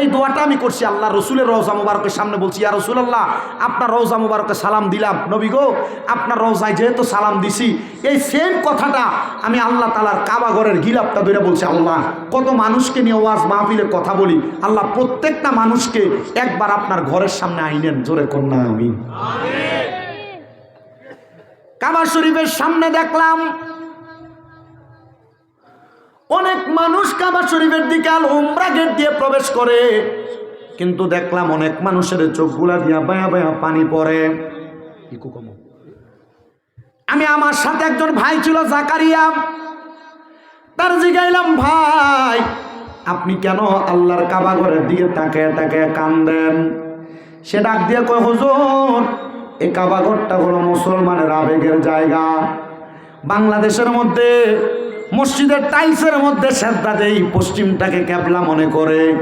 এই দোয়াটা আমি করছি আল্লাহ রসুলের রওজা মুবারকের সামনে বলছি ইয়া রসুলাল্লাহ আপনার রওজা মুবারকে সালাম দিলাম। নবী গো আপনার রওজায় যেহেতু সালাম দিছি এই সেম কথাটা আমি আল্লাহ তালার কাবা ঘরের গিলাপটা ধরে বলছি আল্লাহ কত মানুষকে নিয়ে ওয়াজ মাহফিলে কথা বলি আল্লাহ প্রত্যেকটা মানুষকে একবার আপনার ঘরের সামনে আইনেন জোরে কন্যা আমি কাবা শরীফের সামনে দেখলাম অনেক মানুষ কাবা শরীফের দিকে আল উমরা গেট দিয়ে প্রবেশ করে। কিন্তু দেখলাম অনেক মানুষের চোখগুলা দিয়া বায়া বায়া পানি পড়ে। আমি আমার সাথে একজন ভাই ছিল জাকারিয়া। তার জিগাইলাম, ভাই, আপনি কেন আল্লাহর কাবা ঘরের দিকে তাকে তাকে কান্দেন? সে ডাক দিয়ে কয়, হুজুর এই কাবা ঘরটা হলো মুসলমানের আবেগের জায়গা। বাংলাদেশের মধ্যে মসজিদের টাইলসের মধ্যে শ্রদ্ধা দেই, পশ্চিমটাকে ক্যাবলা মনে করে।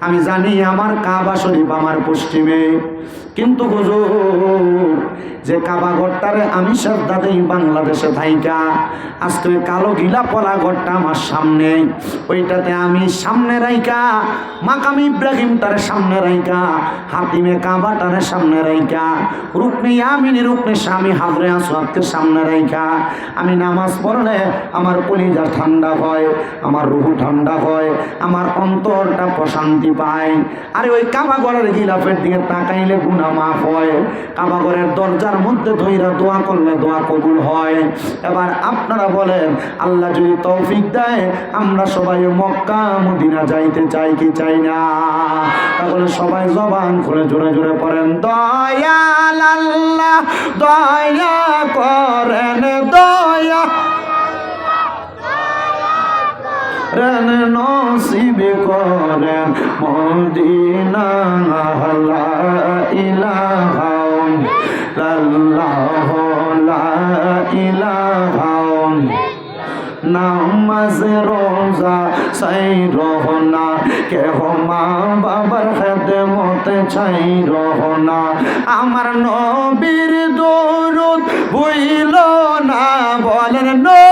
আমি জানি আমার কাবা শরীফ আমার পশ্চিমে। কিন্তু হুজুর, যে কাবা ঘরটারে আমি শ্রদ্ধা দেই বাংলাদেশে থাইকা, আজকে কালো গিলা পলা ঘরটা আমার সামনে, ওইটাতে আমি সামনে রাইকা মাকাম ইব্রাহিমটারে সামনে রাইকা হাতিমে কাবাটারে সামনে রাইকা রুকনে ইয়ামিনী, রুকনে স্বামী হাবরে আসওয়াদকে সামনে রাইকা আমি নামাজ পড়লে আমার কলিজা ঠান্ডা হয়, আমার রুহু ঠান্ডা হয়, আমার অন্তরটা প্রশান্তি পায়। আরে ওই কাবাগরের গিলাফের দিকে তাকাইলে গুণা মাফ হয়। কাবাগরের দরজার মধ্যে ধইরা দোয়া করলে দোয়া কবুল হয়। এবার আপনারা বলেন, আল্লাহ যদি তৌফিক দেয়, আমরা সবাই মক্কা মদিনা যাইতে চাই কি চাই না? তাহলে সবাই জবান খুলে জোরে জোরে পড়েন, দয়াল আল্লাহ, দয়া করেন, দয়া রেন নসিব করেন, মদিনা লা ইলাহা ইল্লাল্লাহ, লা ইলাহা নামাজ, রোজা সাই রহনা কেহ মা বাবার খেতে মতে ছাই রহনা আমার নবীর দরুদ বইল না, বলেন নবীর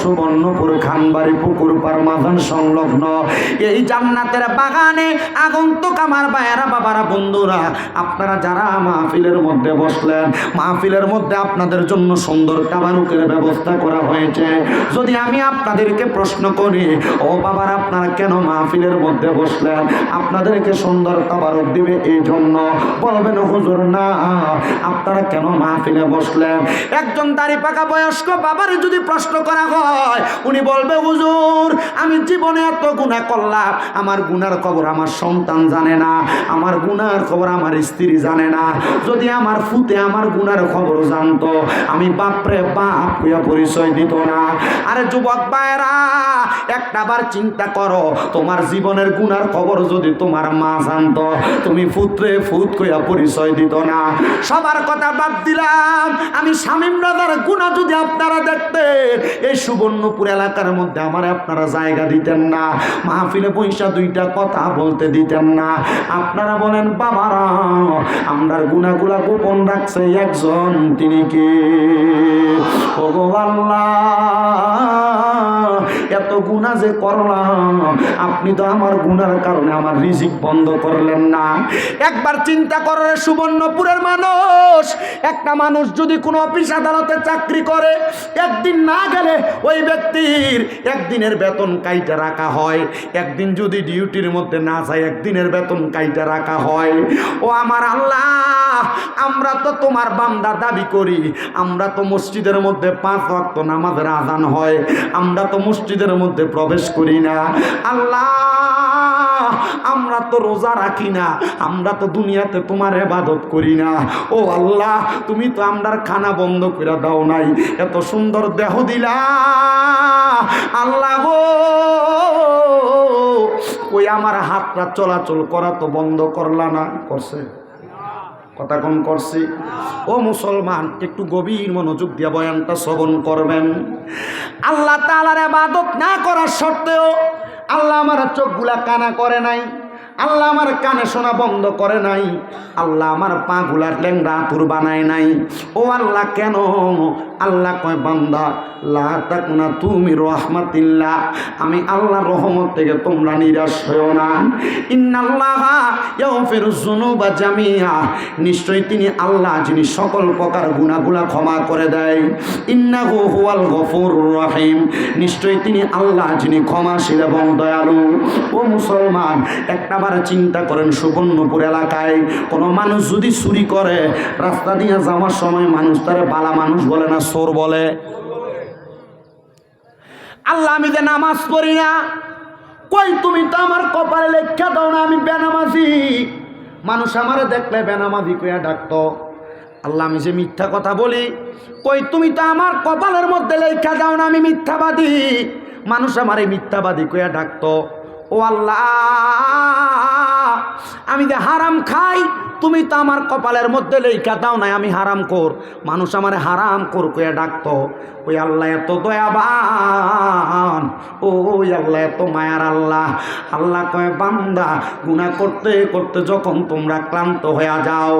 সুবর্ণপুর খানবাড়ি পুকুর পার মাথান সংলগ্ন। এই জান্নাতের বাগানে আগন্তুক আমার বায়েরা বাবারা, বন্ধুরা, আপনারা যারা মাহফিলের মধ্যে বসলেন, মাহফিলের মধ্যে আপনাদের জন্য সুন্দর তাবারুকের ব্যবস্থা করা হয়েছে। যদি আমি আপনাদেরকে প্রশ্ন করি, ও বাবার, আপনারা কেন মাহফিলের মধ্যে বসলেন? আপনাদেরকে সুন্দর তাবারুক দিবে এই জন্য বলবেন, হুজুর, না, আপনারা কেন মাহফিলে বসলেন? একজন দাড়ি পাকা বয়স্ক বাবার যদি প্রশ্ন করা হয় উনি বলবে, হুজুর, আমি জীবনে এত গুণা করলাম। আমার গুনার খবর আমার সন্তান জানে না, আমার গুনার খবর আমার স্ত্রী জানে না। যদি আমার ফুতে আমার গুনার খবর জানতো, আমি বাপরে বাপ হইয়া পরিচয় দিত না। আরে যুবক ভাইরা একটা বার চিন্তা করো, তোমার জীবনের গুনার খবর যদি তোমার মা জানতো, তুমি ফুতরে ফুত কইয়া পরিচয় দিত না। সবার কথা বাদ দিলাম। আমি শামীম রাজার গুণা যদি আপনারা দেখতেন, এই সুবর্ণপুর এলাকার মধ্যে আমার আপনারা জায়গা দিতেন না, মাহফিলে পয়সা দুইটা কথা বলতে দিতেন না। আপনারা বলেন, বাবারা, আমরা গুণাগুলা গোপন রাখছে একজন, তিনি কে? ভগবাল্লা এত গুণা যে করলাম। আপনি তো আমার গুনার কারণে আমার রিজিক বন্ধ করলেন না। একবার চিন্তা করো সুবর্ণপুরের মানুষ। একটা মানুষ যদি কোনো অফিস আদালতে চাকরি করে, একদিন না গেলে ওই ব্যক্তির একদিনের বেতন কাইটা রাখা হয়। একদিন যদি ডিউটির মধ্যে না যায়, একদিনের বেতন কাইটা রাখা হয়। ও আমার আল্লাহ, আমরা তো তোমার বান্দা দাবি করি। আমরা তো মসজিদের মধ্যে পাঁচ ওয়াক্ত নামাজের আজান হয়। আমরা তো মসজিদের মধ্যে প্রবেশ করি না। আল্লাহ, আমরা তো রোজা রাখি না, আমরা তো দুনিয়াতে তোমার এবাদত করি না। ও আল্লাহ, তুমি তো আমরার খানা বন্ধ করে দাও নাই, এত সুন্দর দেহ দিলা। আল্লাহ গো ওই আমার হাতটা চলাচল করা তো বন্ধ করলা না, করছে? কথা কম করছি। ও মুসলমান, একটু গভীর মনোযোগ দিয়ে বয়ানটা শ্রবণ করবেন। আল্লাহ তালার আবাদত না করার সত্ত্বেও আল্লাহ আমার চোখগুলা কানা করে নাই। আল্লাহ আমার কানে শোনা বন্ধ করে নাই। আল্লাহ আমার পা গুলার ল্যাংড়া তুর বানায় নাই। ও আল্লাহ কেন? আল্লাহ কয়, বান্দা, লা তাকুনা তুমি রহমাতিল্লাহ। আমি আল্লাহর রহমত থেকে তোমরা নিরাশ হও না। ইন্নাল্লাহ জামিআ নিশ্চয়ই তিনি আল্লাহ, যিনি সকল প্রকার গুনাহগুলা ক্ষমা করে দেয়। ইন্নাহু হুয়াল গফুরুর রহিম। নিশ্চয়ই তিনি আল্লাহ, যিনি ক্ষমাশীল এবং দয়ালু। ও মুসলমান একটাবার চিন্তা করেন, সুবর্ণপুর এলাকায় কোনো মানুষ যদি চুরি করে, রাস্তা দিয়ে যাওয়ার সময় মানুষ তারে বালা মানুষ বলে না সোর বলে। আল্লাহ, আমি যে নামাজ পড়ি না, কই তুমি তো আমার কপালে লেখা দাও না, আমি বেনামাজি। মানুষ আমারে দেখলে বেনামাজি কইয়া ডাকতো। আল্লাহ, আমি যে মিথ্যা কথা বলি, কই তুমি তো আমার কপালের মধ্যে লেখা দাও না, আমি মিথ্যাবাদী। মানুষ আমারে মিথ্যাবাদী কইয়া ডাকতো। ও আল্লাহ আমি যে হারাম খাই তুমি তো আমার কপালের মধ্যে লেখা দাও নাই, আমি হারাম কর। মানুষ আমারে হারাম কর কইয়া ডাকতো। ওই আল্লাহ এত দয়াবান ও আল্লাহ এত মায়ার আল্লাহ। আল্লাহ কয়ে, বান্দা গুণা করতে করতে যখন তোমরা ক্লান্ত হয়ে যাও,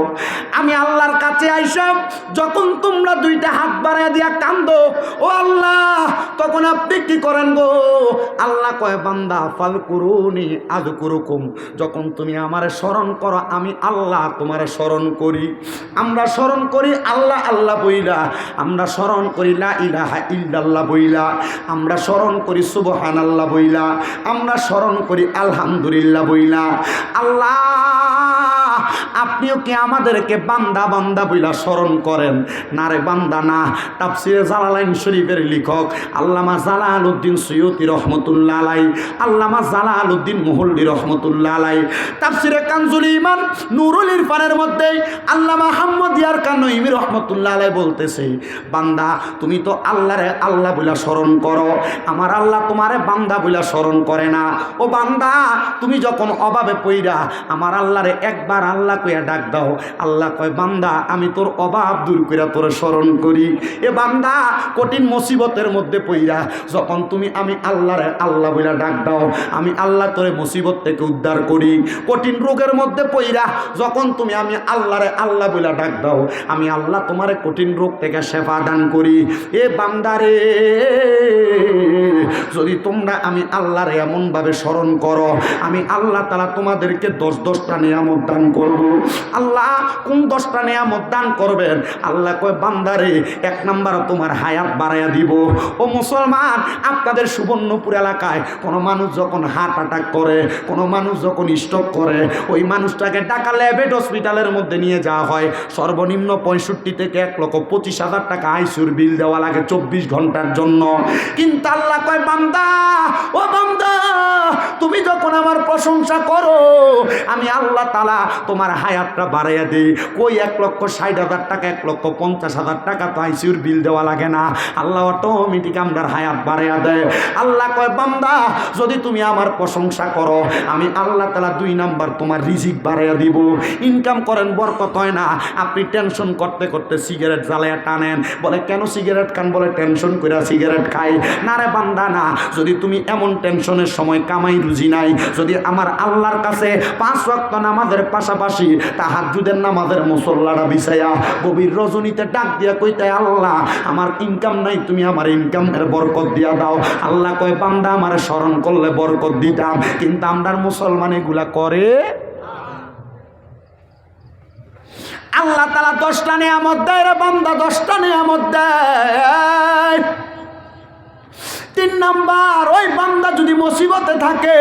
আমি আল্লাহর কাছে আইসব যখন তোমরা দুইটা হাত বাড়ায় দিয়া কান্দ, ও আল্লাহ, তখন আপনি কি করেন গো? আল্লাহ কয়, বান্দা ফাল করুনি আজ করুকুম যখন তুমি আমার স্মরণ করো, আমি আল্লাহ তোমারে স্মরণ করি। আমরা স্মরণ করি আল্লাহ আল্লাহ বইলা। আমরা স্মরণ করি লা ইলাহা ইল্লাল্লাহ বইলা। আমরা স্মরণ করি সুবহান আল্লাহ বইলা। আমরা স্মরণ করি আলহামদুলিল্লাহ বইলা। আল্লাহ আপনিও কি আমাদেরকে বান্দা বান্দা বইলা স্মরণ করেন? না রে বান্দা, না। তাফসিরে জালালাইন শরীফের লেখক আল্লামা জালাল উদ্দিন সৈয়দি রহমতুল্লাহ আলাই আল্লামা জালাল উদ্দিন মুহল্লি রহমতুল্লাহ আলাই তাফসিরে কানজুল ইমান নুরুল ইরফানের মধ্যে আল্লামা হাম্মদ ইয়ার কানইমি রহমতুল্লা আলাই বলতেছে, বান্দা, তুমি তো আল্লাহরে আল্লাহ বইলা স্মরণ করো। আমার আল্লাহ তোমারে বান্দা বইলা স্মরণ করে না। ও বান্দা, তুমি যখন অভাবে পইরা আমার আল্লাহরে একবার আল্লাহ কইয়া ডাক দাও। আল্লাহ কয়, বান্দা, আমি তোর অভাব দূর কইরা তোর স্মরণ করি। এ বান্দা, কঠিন মুসিবতের মধ্যে পইরা যখন তুমি, আমি আল্লাহরে আল্লাহ বইলা ডাক দাও, আমি আল্লাহ তোরে মুসিবত থেকে উদ্ধার করি। কঠিন রোগের মধ্যে পইরা যখন তুমি, আমি আল্লাহরে আল্লাহ বইলা ডাক দাও, আমি আল্লাহ তোমারে কঠিন রোগ থেকে সেবা দান করি। এ বান্দারে যদি তোমরা আমি আল্লাহরে এমনভাবে স্মরণ করো, আমি আল্লাহ তালা তোমাদেরকে দশ দশটা নিয়ামত দান করব আল্লাহ কোন দশটা নিয়ামত দান করবেন? আল্লাহ কয়, বান্দারে, এক নাম্বার তোমার হায়াত বাড়াইয়া দিব। ও মুসলমান, আপনাদের সুবর্ণপুর এলাকায় কোনো মানুষ যখন হার্ট অ্যাটাক করে, কোনো মানুষ যখন স্ট্রোক করে, ওই মানুষটাকে টাকা ল্যাবেট হসপিটালের মধ্যে নিয়ে যাওয়া হয়। সর্বনিম্ন পঁয়ষট্টি থেকে এক লক্ষ পঁচিশ হাজার টাকা আইসুর বিল দেওয়া লাগে চব্বিশ ঘণ্টার জন্য। কিন্তু আল্লাহ কয়, বান্দা, ও বান্দা, তুমি যখন আমার প্রশংসা করো, আমি আল্লাহ তালা তোমার হায়াতটা বাড়াইয়া দিই। কই এক লক্ষ ষাট হাজার টাকা, এক লক্ষ পঞ্চাশ হাজার টাকা তো আইসিউর বিল দেওয়া লাগে না। আল্লাহ অটোমেটিক আমার হায়াত বাড়াইয়া দেয়। আল্লাহ কয়, বান্দা, যদি তুমি আমার প্রশংসা করো, আমি আল্লাহ তালা দুই নাম্বার তোমার রিজিক বাড়াইয়া দিব। ইনকাম করেন, বরকত হয় না। আপনি টেনশন করতে করতে সিগারেট জ্বালাইয়া টানেন। বলে, কেন সিগারেট খান? বলে, টেনশন করে সিগারেট খাই। না রে বান্দা, না। যদি তুমি এমন টেনশনের সময় কামাই রুজি নাই, যদি আমার আল্লাহর কাছে পাঁচ ওয়াক্ত নামাজের পাশাপাশি তাহাজুদের নামাজের মুসল্লাটা বিছাইয়া গভীর রজনীতে ডাক দিয়া কইতে আল্লাহ, আমার ইনকাম নাই, তুমি আমার ইনকামের বরকত দিয়া দাও। আল্লাহ কয়, বান্দা, আমার স্মরণ করলে বরকত দিতাম, কিন্তু আমরার মুসলমান এগুলা করে আল্লাহ তালা দশটা নিয়ামত দেয় রে বান্দা, দশটা নিয়ামত দেয়। তিন নাম্বার, ওই বান্দা যদি মুসিবতে থাকে,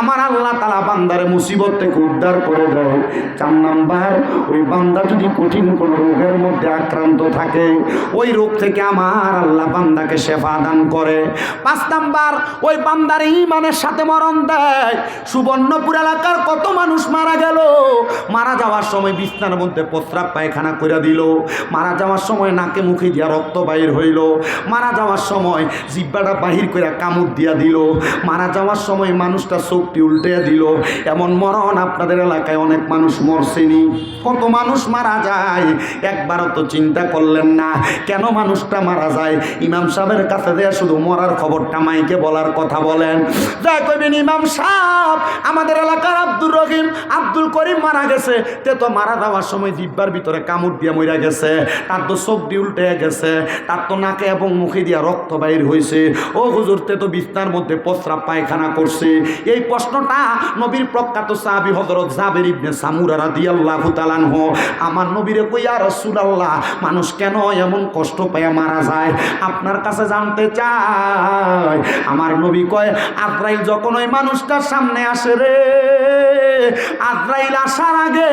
আমার আল্লাহ তালা বান্দারে মুসিবত থেকে উদ্ধার করে দেয়। চার নাম্বার, ওই বান্দা যদি কঠিন কোনো রোগের মধ্যে আক্রান্ত থাকে, ওই রোগ থেকে আমার আল্লাহ বান্দাকে সেবা দান করে। পাঁচ নাম্বার, ওই বান্দার ইমানের সাথে মরণ দেয়। সুবর্ণপুর এলাকার কত মানুষ মারা গেল। মারা যাওয়ার সময় বিছনার মধ্যে প্রস্রাব পায়খানা করে দিল। মারা যাওয়ার সময় নাকে মুখে দিয়া রক্ত বাইর হইল। মারা যাওয়ার সময় জিব্বাটা বাহির করে কামড় দিয়া দিল। মারা যাওয়ার সময় মানুষটা চোখটি উল্টে দিল। এমন মরণ আপনাদের এলাকায় অনেক মানুষ মরছেনি। কত মানুষ মারা যায়, একবারও তো চিন্তা করলেন না। কেন মানুষটা মারা যায়? ইমাম সাহেবের কাছে দেয়া শুধু মরার খবরটা মাইকে বলার কথা বলেন। যাই কইবেন, ইমাম সাহেব, আমাদের এলাকার আব্দুর রহিম, আব্দুল করিম মারা গেছে। তে তো মারা যাওয়ার সময় জিব্বার ভিতরে কামড় দিয়ে মইরা গেছে। তার তো দিয়ে উল্টে গেছে। তার তো নাকে এবং মুখে দিয়া রক্ত বাইর হয়েছে ও হুজুর, তে বিস্তার মধ্যে প্রস্রাব পায়খানা করছে। এই প্রশ্নটা নবীর প্রখ্যাত সাহাবী হযরত জাবের ইবনে সামুরা রাদিয়াল্লাহু তাআলা আনহু, আমার নবীরে কইয়া রাসূলুল্লাহ, মানুষ কেন এমন কষ্ট পায় মারা যায়? আপনার কাছে জানতে চাই। আমার নবী কয়, আজরাইল যখন ওই মানুষটার সামনে আসে রে, আজরাইল আসার আগে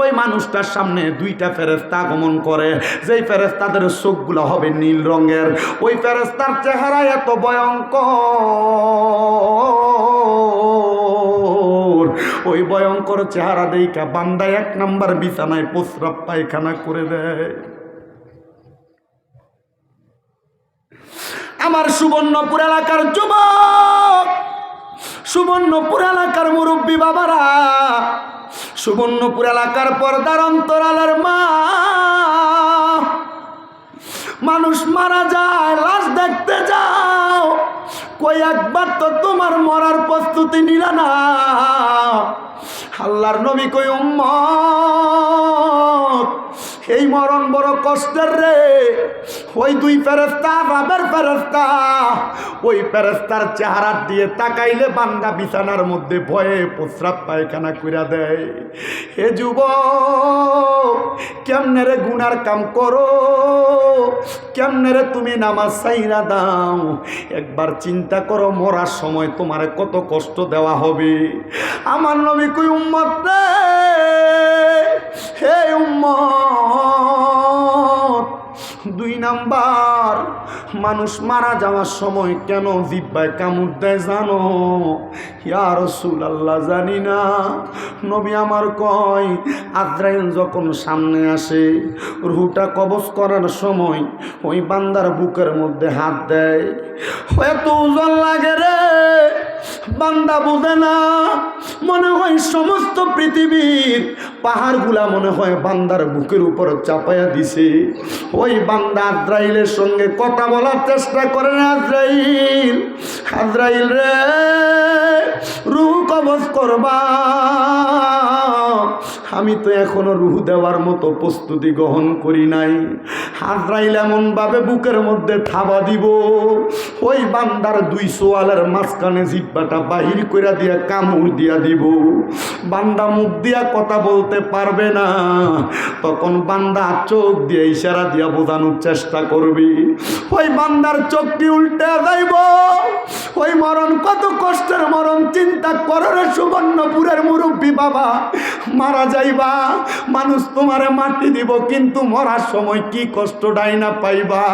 ওই মানুষটার সামনে দুইটা ফেরেস্তা আগমন করে। যেই ফেরেস্তাদের চোখগুলো হবে নীল রঙের, ওই ফেরেস্তার চেহারা এত ভয়ঙ্কর। ওই ভয়ঙ্কর চেহারা দেইকা বান্দা এক নাম্বার বিছানায় প্রস্রাব পায়খানা করে দেয়। আমার সুবর্ণপুর এলাকার যুবক, সুবর্ণপুর এলাকার মুরব্বী বাবারা, সুবর্ণপুর এলাকার পর্দার অন্তরালের মা মানুষ মারা যায়, লাশ দেখতে যাও। কই একবার তো তোমার মরার প্রস্তুতি নিলা না। আল্লাহর নবী কই উম্মত। এই মরণ বড় কষ্টের রে। ওই দুই ফেরেস্তা বাবের ফেরেস্তা ওই ফেরেস্তার চেহারা দিয়ে তাকাইলে বান্দা বিছানার মধ্যে ভয়ে প্রস্রাব পায়খানা কইরা দেয়। হে যুব কেমনে রে গুনার কাম করো? কেমনে রে তুমি নামাজ সাইরা দাও? একবার চিন্তা করো, মরার সময় তোমারে কত কষ্ট দেওয়া হবে। আমার নবী কই, উম্মত রে হে উম্মত, দুই নাম্বার, মানুষ মারা যাওয়ার সময় কেন জিব্বায় কামড় দেয় জানো? ইয়া রসুল আল্লাহ জানি না। নবী আমার কয় আদ্রাইল যখন সামনে আসে রুটা কবজ করার সময় ওই বান্দার বুকের মধ্যে হাত দেয়। এত ওজন লাগে রে। বান্দা বোঝে না। মনে হয় সমস্ত পৃথিবীর পাহাড়গুলা মনে হয় বান্দার বুকের উপর চাপায়া দিছে। ওই বান্দা আদ্রাইলের সঙ্গে কথা বলার চেষ্টা করে না আদ্রাইল আজরাইল রে, রুহ কবজ করবা। আমি তো এখনও রুহ দেওয়ার মতো প্রস্তুতি গ্রহণ করি নাই। আদ্রাইল এমনভাবে বুকের মধ্যে থাবা দিব। ওই বান্দার দুই সোয়ালের মাঝখানে জিব্বাটা বাহির করে দিয়া কামড় দিয়া দিব। বান্দা মুখ দিয়া কথা বলতে পারবে না। তখন বান্দা চোখ দিয়ে ইশারা দিয়া বোঝানোর চেষ্টা করবি। ওই বান্দার চোখটি উল্টে যাইব। ওই মরণ কত কষ্টের মরণ, চিন্তা করো রে সুবর্ণপুরের মুরব্বী বাবা। মারা যাইবা। মানুষ তোমারে মাটি দিব, কিন্তু মরার সময় কি কষ্ট ডাইনা পাইবা?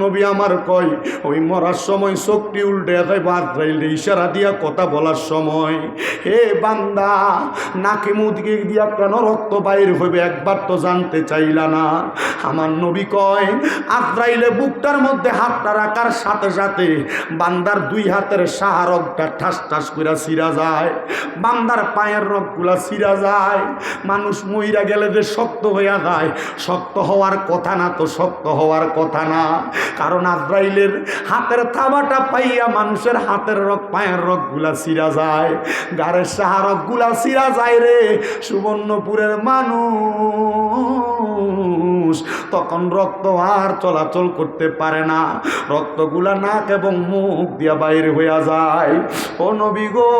নবী আমার কয়, ওই মরার সময় শক্তি উল্টে যাইবা আজরাইলে ইশারা দিয়া কথা বলার সময়। হে বান্দা, নাকে মুদিকে দিয়া কেন রক্ত বাইর হইবে? একবার তো জানতে চাইলা না। আমার নবী কয় আজরাইলে বুকটার মধ্যে হাতটা রাখার সাথে সাথে বান্দার দুই হাতের সাহা সাহারকটা ঠাস ঠাস করে সিরা যায়। বান্দার পায়ের রগগুলা সিরা যায়। মানুষ মইরা গেলে যে শক্ত হইয়া যায়। শক্ত হওয়ার কথা না তো শক্ত হওয়ার কথা না। কারণ আজরাইলের হাতের থাবাটা পাইয়া মানুষের হাতের রক পায়ের রকগুলা সিরা যায়। গাড়ের সাহারকগুলা সিরা যায় রে। সুবর্ণপুরের মানুষ মানুষ তখন রক্ত আর চলাচল করতে পারে না। রক্তগুলা নাক এবং মুখ দিয়া বাইরে হইয়া যায়। ও নবী গো,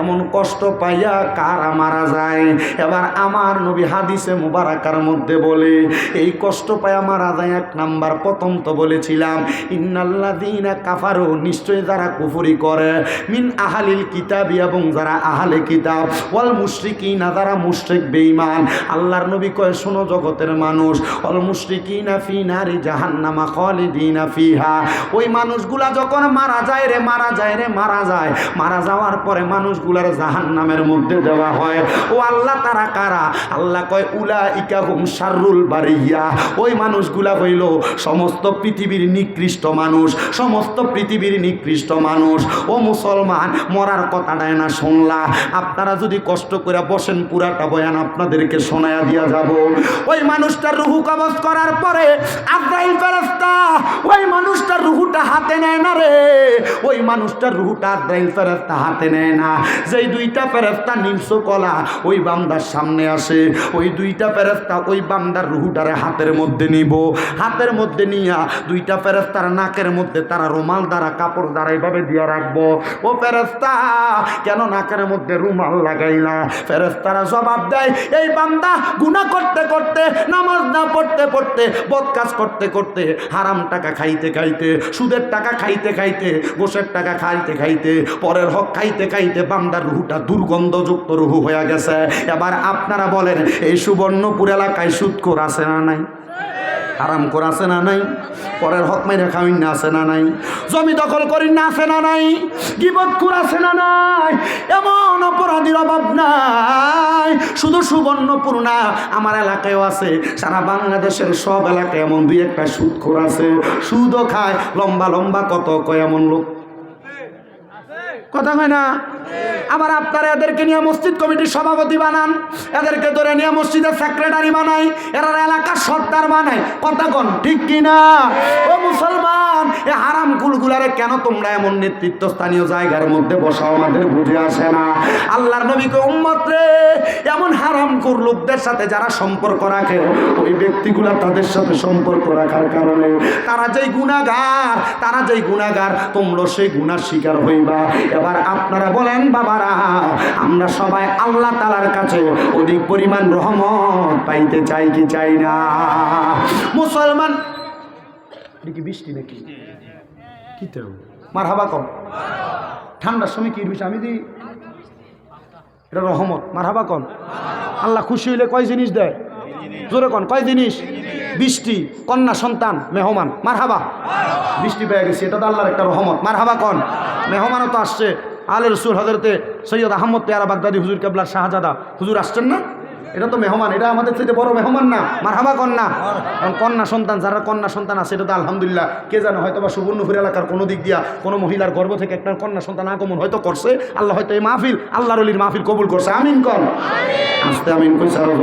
এমন কষ্ট পাইয়া কারা মারা যায়? এবার আমার নবী হাদিসে মুবারাকার মধ্যে বলে, এই কষ্ট পাইয়া মারা যায় এক নাম্বার। প্রথম তো বলেছিলাম, ইন্নাল্লাযীনা কাফারু নিশ্চয় যারা কুফরি করে। মিন আহালিল কিতাবি এবং যারা আহালে কিতাব। ওয়াল মুশ্রিক মুশরিকিনা, যারা মুশরিক, বেঈমান। আল্লাহর নবী কয় শোনো জগতের মানুষ। ওয়াল মুশরিকিনা ফি নারি জাহান্নামা খালিদিনা ফিহা। ওই মানুষগুলা যখন মারা যায় রে, মারা যায় রে, মারা যায়। মারা যাওয়ার পরে মানুষগুলার জাহান্নামের মধ্যে দেওয়া হয়। ও আল্লাহ তারা কারা? আল্লাহ কয় উলা ইকা হুম শাররুল বারিয়া। ওই মানুষগুলা হইল সমস্ত পৃথিবীর নিকৃষ্ট মানুষ, সমস্ত পৃথিবীর নিকৃষ্ট মানুষ। ও মুসলমান, মরার কথাটাই না শুনলা। আপনারা যদি কষ্ট করে বসেন, পুরাটা বয়ান আপনাদেরকে শোনায়া দিয়া যাব। ওই মানুষটার রুহু কবজ করার পরে আব্রাহিম ফেরেস্তা ওই মানুষটার রুহুটা হাতে নেয় না রে। ওই মানুষটার রুহুটা আব্রাহিম ফেরেস্তা হাতে নেয় না। যেই দুইটা ফেরেস্তা নিমস কলা, ওই বান্দার সামনে আসে। ওই দুইটা ফেরেস্তা ওই বান্দার রুহুটারে হাতের মধ্যে নিব। হাতের মধ্যে নিয়া দুইটা ফেরেস্তার নাকের মধ্যে তারা রুমাল দ্বারা, কাপড় দ্বারা এভাবে দিয়ে রাখব। ও ফেরেস্তা কেন নাকের মধ্যে রুমাল লাগাইলা? ফেরেস্তারা জবাব দেয়, এই বান্দা গুণা করতে করতে, নামাজ না পড়তে পড়তে বদ কাজ করতে করতে, হারাম টাকা খাইতে খাইতে, সুদের টাকা খাইতে খাইতে গোসের টাকা খাইতে খাইতে, পরের হক খাইতে খাইতে বান্দার রুহুটা দুর্গন্ধযুক্ত রুহু হয়ে গেছে। এবার আপনারা বলেন, এই সুবর্ণপুর এলাকায় সুৎকর আছে না নাই? আরাম করে আছে না নাই? পরের হক মাইরে খাওয়িন না আছে না নাই? জমি দখল করি না আছে না নাই? গিবত করে আছে না নাই? এমন অপরাধীর অভাব নাই। শুধু সুবর্ণপুর না, আমার এলাকায়ও আছে। সারা বাংলাদেশের সব এলাকায় এমন দুই একটা সুদখোর আছে। সুদও খায়, লম্বা লম্বা কত কয় এমন লোক। কথা হয় না? আবার আপনারা এদেরকে নিয়ে মসজিদ কমিটির সভাপতি বানান। এদেরকে ধরে নিয়ে মসজিদের সেক্রেটারি বানাই। এরা এলাকার সর্দার বানাই। কথা ঠিক কিনা? ও মুসলমান, এ হারাম কুলগুলারে কেন তোমরা এমন নেতৃত্ব স্থানীয় জায়গার মধ্যে বসাও? আমাদের বুঝে আসে না। আল্লাহর নবীকে উম্মত এমন হারাম কুর লোকদের সাথে যারা সম্পর্ক রাখে, ওই ব্যক্তিগুলা তাদের সাথে সম্পর্ক রাখার কারণে তারা যেই গুণাগার তারা যেই গুণাগার তোমরা সেই গুণার শিকার হইবা। এবার আপনারা বলেন বাবারা, আমরা সবাই আল্লাহ তালার কাছে অধিক পরিমাণ রহমত পাইতে চাই কি চাই না? মুসলমান কি বৃষ্টি নাকি? কি তো? মার হাবা কম। ঠান্ডার সময় কি বিষয় আমি দিই। এটা রহমত। মার হাবা কন আল্লাহ খুশি হইলে কয় জিনিস দেয়? জোরে কন, কয় জিনিস? বৃষ্টি, কন্যা সন্তান, মেহমান। মার হাবা বৃষ্টি পেয়ে গেছে, এটা তো আল্লাহর একটা রহমত। মার হাবা কন। মেহমানও তো আসছে। আলে রসুল হজরতে সৈয়দ আহমদ পেয়ারা বাগদাদি হুজুর কেবলার শাহজাদা। হুজুর আসছেন না? এটা তো মেহমান, এটা আমাদের থেকে বড় মেহমান না। মারহাবা কন্যা। কারণ কন্যা সন্তান, যারা কন্যা সন্তান আছে, এটা তো আলহামদুলিল্লাহ। কে জানে হয়তো বা সুবর্ণপুর এলাকার কোনো দিক দিয়া কোনো মহিলার গর্ব থেকে একটা কন্যা সন্তান আগমন হয়তো করছে। আল্লাহ হয়তো এই মাহফিল, আল্লাহর অলির মাহফিল কবুল করছে। আমিন কন। আস্তে আমিন আরও